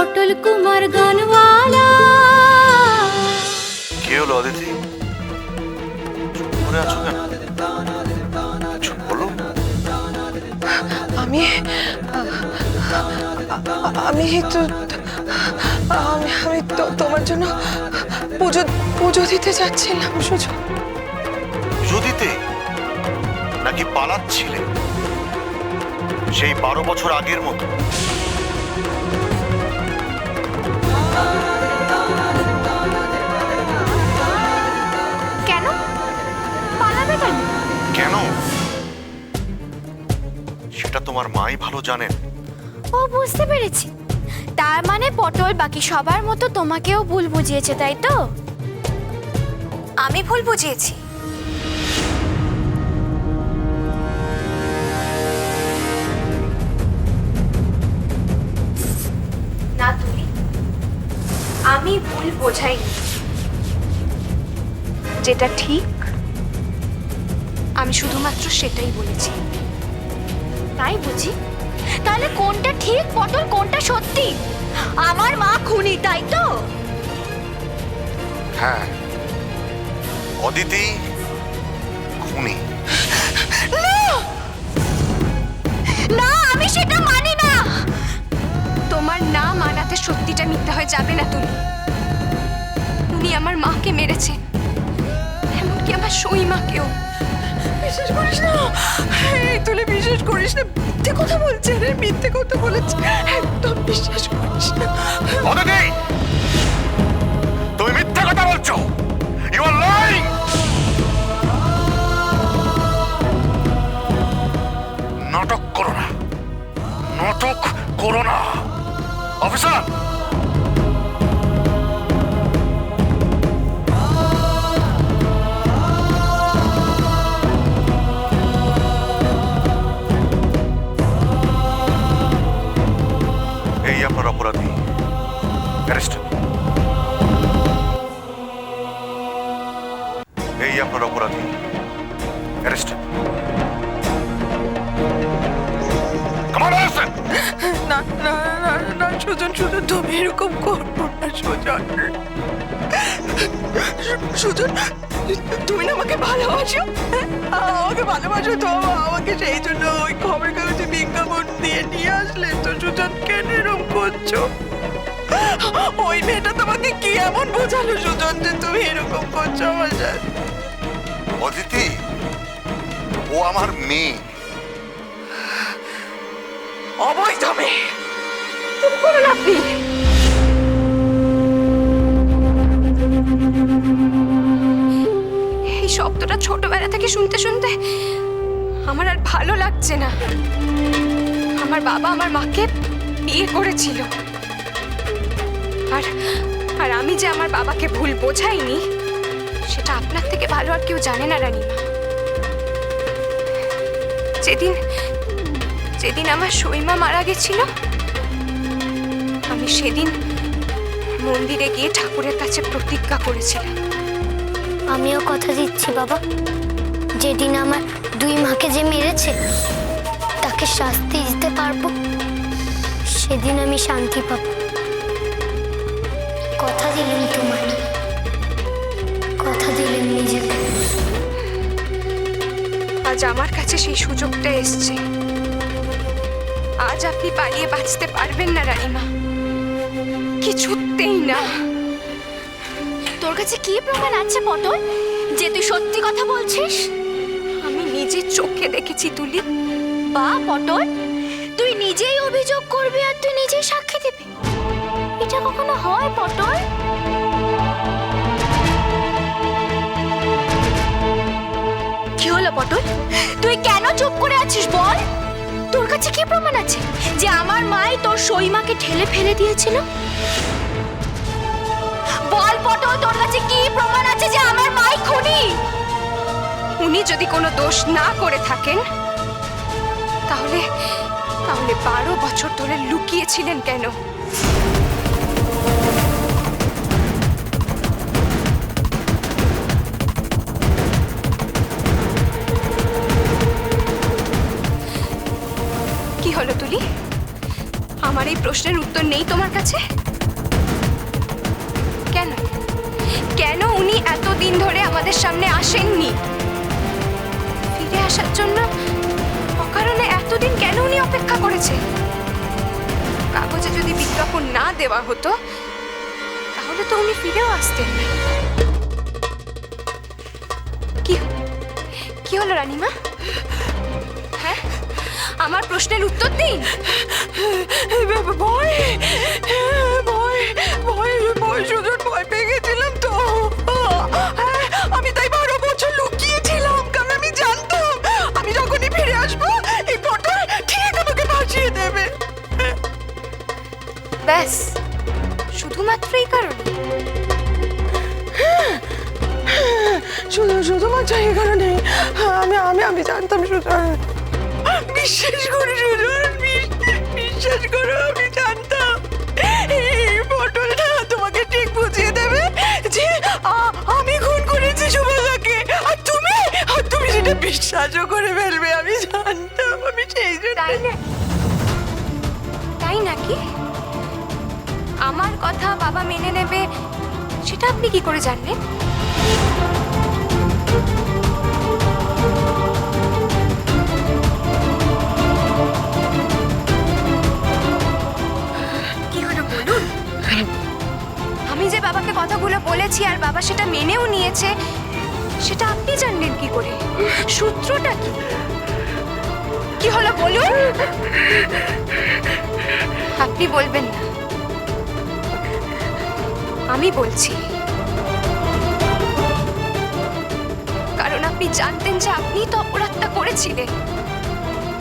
পটল কুমার গানওয়ালা। কি হলো অদিতি? চুপ করে আছো কেন? চুপ বলো। আমি আমি তো আমি আমি তো তোমার জন্য পুজো পুজো দিতে যাচ্ছিলাম সুযোগ পুজো দিতে? নাকি পালাচ্ছিলে? সেই বারো বছর আগের মতো। কেন? পালাবে কেন? কেন? সেটা তোমার মাই ভালো জানেন। ও বুঝতে পেরেছি। তার মানে পটল বাকি সবার মতো তোমাকেও ভুল বুঝিয়েছে তাই তো? আমি ভুল বুঝিয়েছি। আমি ভুল বোঝাই যেটা ঠিক আমি শুধুমাত্র সেটাই বলেছি। তাই বুঝি? তাহলে কোনটা ঠিক পটল কোনটা সত্যি? আমার মা খুনি তাই তো? হ্যাঁ অদিতি খুনি। হয়ে যাবে না তুমি। উনি আমার মাকে মেরেছে। এমনকি আমার সই মাকেও। বিশ্বাস করিস না? এই তুলে বিশ্বাস করিস না? মিথ্যে কথা বলছে রে মিথ্যে কথা বলেছে। একদম বিশ্বাস করিস না। তুমি মিথ্যা কথা বলছো। ইউ আর লাইং নাটক করো না। নাটক করো না। অফিসার! অ্যারেস্ট এই আপনার অপরাধী। অ্যারেস্ট কামান অ্যারেস্ট না না না না সুজন সুজন তুমি এরকম করব না সুজন। সুজন তুমি না আমাকে ভালোবাসো? হ্যাঁ? আমাকে ভালোবাসো তো আমাকে সেই জন্য ওই খবরের কাগজে বিজ্ঞাপন দিয়ে নিয়ে আসলে তো সুজন কেন এরকম করছ? ওই মেয়েটা তোমাকে কি এমন বোঝালো সুজন যে তুমি এরকম করছ আমার সাথে? অদিতি ও আমার মেয়ে। অবৈধ মেয়ে। চুপ করুন আপনি। এই শব্দটা ছোটবেলা থেকে শুনতে শুনতে আমার আর ভালো লাগছে না। আমার বাবা আমার মাকে বিয়ে করেছিল। আর আর আমি যে আমার বাবাকে ভুল বোঝাইনি, সেটা আপনার থেকে ভালো আর কেউ জানে না, রানীমা। যেদিন যেদিন আমার সইমা মারা গেছিল, আমি সেদিন মন্দিরে গিয়ে ঠাকুরের কাছে প্রতিজ্ঞা করেছিলাম। আমিও কথা দিচ্ছি, বাবা। যেদিন আমার দুই মাকে যে মেরেছে, তাকে শাস্তি দিতে পারব, সেদিন আমি শান্তি পাবো। দিলেন তোমার কথা দিলেন নিজেকে। আজ আমার কাছে সেই সুযোগটা এসছে। আজ আপনি পালিয়ে বাঁচতে পারবেন না রানীমা। কিছুতেই না। তোর কাছে কি প্রমাণ আছে পটল? যে তুই সত্যি কথা বলছিস? আমি নিজে চোখে দেখেছি তুলি। বা পটল তুই নিজেই অভিযোগ করবি আর তুই নিজেই সাক্ষী দিবি। এটা কখনো হয় পটল? পটল তুই কেন চুপ করে আছিস বল? তোর কাছে কি প্রমাণ আছে? যে আমার মাই তোর সইমাকে ঠেলে ফেলে দিয়েছিল? বল পটল, তোর কাছে কি প্রমাণ আছে যে আমার মাই খুনি? উনি যদি কোনো দোষ না করে থাকেন, তাহলে তাহলে বারো বছর ধরে লুকিয়েছিলেন কেন? প্রশ্নের উত্তর নেই তোমার কাছে? কেন? কেন উনি এতদিন ধরে আমাদের সামনে আসেননি? ফিরে আসার জন্য অকারণে এতদিন কেন উনি অপেক্ষা করেছে? কাগজে যদি বিজ্ঞাপন না দেওয়া হতো, তাহলে তো উনি ফিরেও আসতেন না কি কি হলো রানীমা? হ্যাঁ? আমার প্রশ্নের উত্তর দিন। ভয় ভয় ভয় ভয় সুজন ভয় পেয়ে গেছিলাম তো। হ্যাঁ, আমি তাই বারো বছর লুকিয়েছিলাম কারণ আমি জানতাম আমি যখনই ফিরে আসব এই পটল ঠিক আমাকে ভাসিয়ে দেবে। ব্যাস শুধুমাত্র এই কারণে। শুধু শুধুমাত্র এই কারণে। আমি আমি আমি জানতাম সুজন। বিশ্বাস করো, সুজন, বিশ্বাস করো, আমি জানতাম। এই পটলটা তোমাকে ঠিক বুঝিয়ে দেবে যে আমি খুন করেছি সুভাষাকে। আর তুমি? আর তুমি সেটা বিশ্বাসও করে ফেলবে, আমি জানতাম, আমি সেই জন্য। তাই নাকি? আমার কথা বাবা মেনে নেবে, সেটা আপনি কি করে জানলেন? আমি যে বাবাকে কথাগুলো বলেছি আর বাবা সেটা মেনেও নিয়েছে, সেটা আপনি জানলেন কি করে? সূত্রটা কি? কি হলো বলুন? আপনি বলবেন না। আমি বলছি। কারণ আপনি জানতেন যে আপনি তো অপরাধটা করেছিলেন।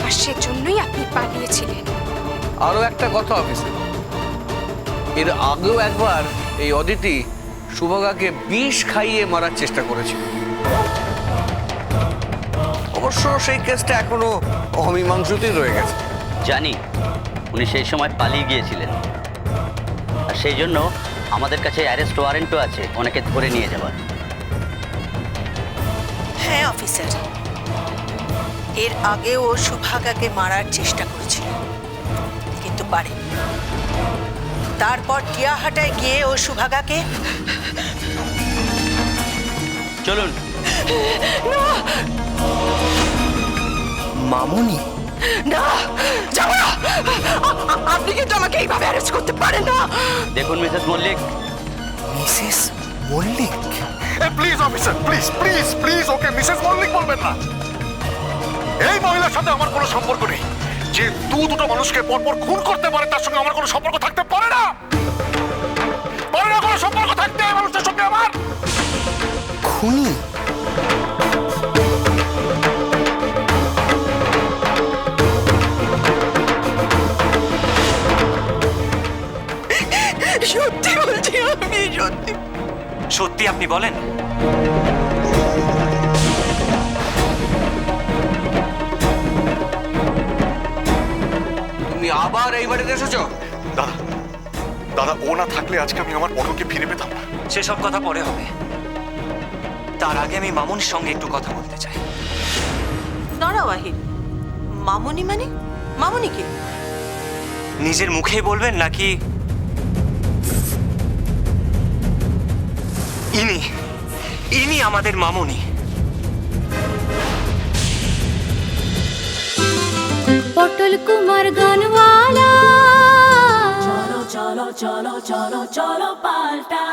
আর সেজন্যই আপনি পালিয়েছিলেন। আরও একটা কথা অফিসে এর আগেও একবার এই অদিতি সুভগাকে বিষ খাইয়ে মারার চেষ্টা করেছিল অবশ্য সেই কেসটা এখনও অমীমাংসতেই রয়ে গেছে। জানি উনি সেই সময় পালিয়ে গিয়েছিলেন। আর সেই জন্য আমাদের কাছে অ্যারেস্ট ওয়ারেন্টও আছে ওনাকে ধরে নিয়ে যাওয়ার। হ্যাঁ অফিসার। এর আগে ও সুভাগাকে মারার চেষ্টা করেছিল কিন্তু পারে তারপর টিয়াহাটায় গিয়ে ও সুভাগাকে চলুন। মামুনি? না যাব না। আপনি কিন্তু আমাকে এইভাবে অ্যারেস্ট করতে পারেন না। দেখুন Mrs Mallick. Mrs Mallick? Please officer please please please okay Mrs Mallick বলবেন না। এই মহিলার সাথে আমার কোনো সম্পর্ক নেই। যে দু দুটো মানুষকে পরপর খুন করতে পারে তার সঙ্গে আমার কোনো সম্পর্ক থাকতে পারে না। পারে না কোনো সম্পর্ক থাকতে এই মানুষটার সঙ্গে আমার। খুনি? সত্যি বলছি আমি সত্যি। সত্যি আপনি বলেন। তুমি আবার এই বাড়িতে এসেছ? দাদা দাদা ও না থাকলে আজকে আমি আমার পটলকে ফিরে পেতাম না। সেসব কথা পরে হবে। তার আগে আমি মামুনির সঙ্গে একটু কথা বলতে চাই। আহির মামনি মানে? মামনি কে? নিজের মুখেই বলবেন নাকি ইনি? ইনি আমাদের মামুনি। পটল কুমার গানওয়ালা। চলো চলো চলো চলো চলো পাল্টা।